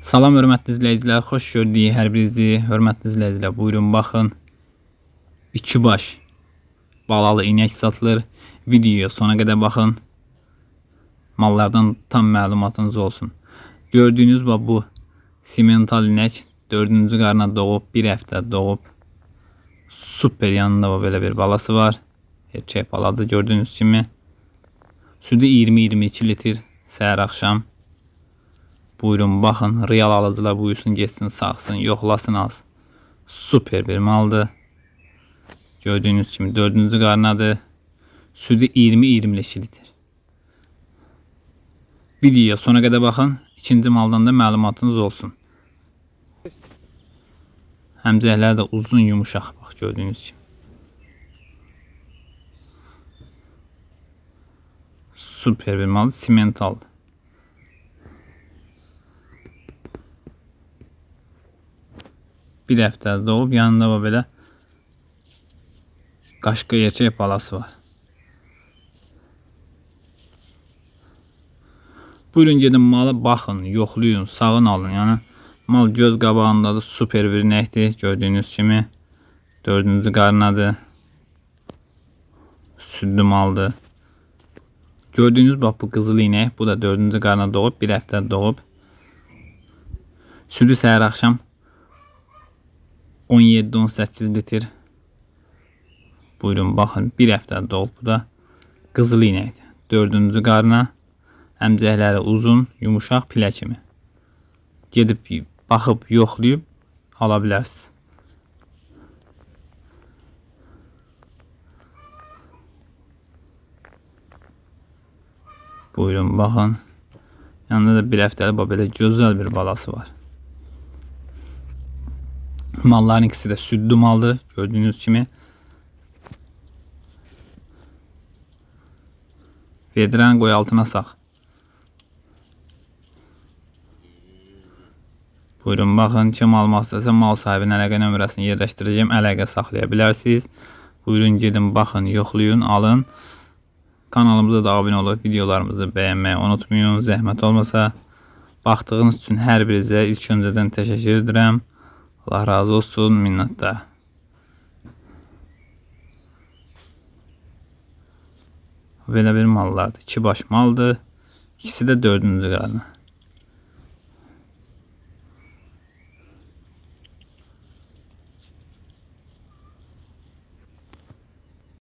Salam hörmətli izləyicilər, xoş gördük hər birinizi. Hörmətli izləyicilər, buyurun baxın. İki baş balalı inək satılır. Videoya sona qədər baxın. Mallardan tam məlumatınız olsun. Gördüyünüz bax bu simental inək 4-cü qarına doğub, 1 həftə doğub. Super yanında bax belə bir balası var. Erkək baladır gördüyünüz kimi. Südü 20-22 litr səhər axşam. Buyurun baxın. Real alıcılar buyursun getsin saxsın, yoxlasın az. Super bir maldır. Gördüyünüz kimi 4-cü qarnadır. Südü 20-22 litr. Videoya sona qədər baxın. İkinci maldan da məlumatınız olsun. Həmcəklər də uzun yumuşaq bax gördüyünüz kimi. Super bir mal, simentaldır. Bir həftə doğub yanında qaşqa erkək balası var. Buyurun gedin malı baxın, yoxlayın, sağın alın. Yəni mal göz qabağındadır, super bir inəkdir gördüyünüz kimi. Dördüncü qarnadır. Südlü maldır. Gördüyünüz bax bu qızıl inək, bu da dördüncü qarna doğub, bir həftə doğub. Südü səhər axşam 17-18 litr. Buyurun baxın, bir həftə doğub bu da qızıl inəkdir. Dördüncü qarna. Əmcəkləri uzun, yumuşaq pilə kimi. Gedib baxıb yoxlayıb ala bilərsiniz. Buyurun baxın. Yanında da bir həftəli bax belə gözəl bir balası var. Malların ikisi də südlü maldır. Gördüyünüz kimi. Vedrəni qoy altına sax. Buyurun baxın kim almaq istəsə mal sahibinin əlaqə nömrəsini yerləşdirəcəm. Əlaqə saxlaya bilərsiniz. Buyurun gedin baxın, yoxlayın, alın. Kanalımıza da abunə olub videolarımızı bəyənməyi unutmayın. Zəhmət olmasa baxdığınız üçün hər birinizə ilk öncədən təşəkkür edirəm. Allah razı olsun, minnətdar. Belə bir mallardır. İki baş maldır. İkisi də dördüncü qarnı.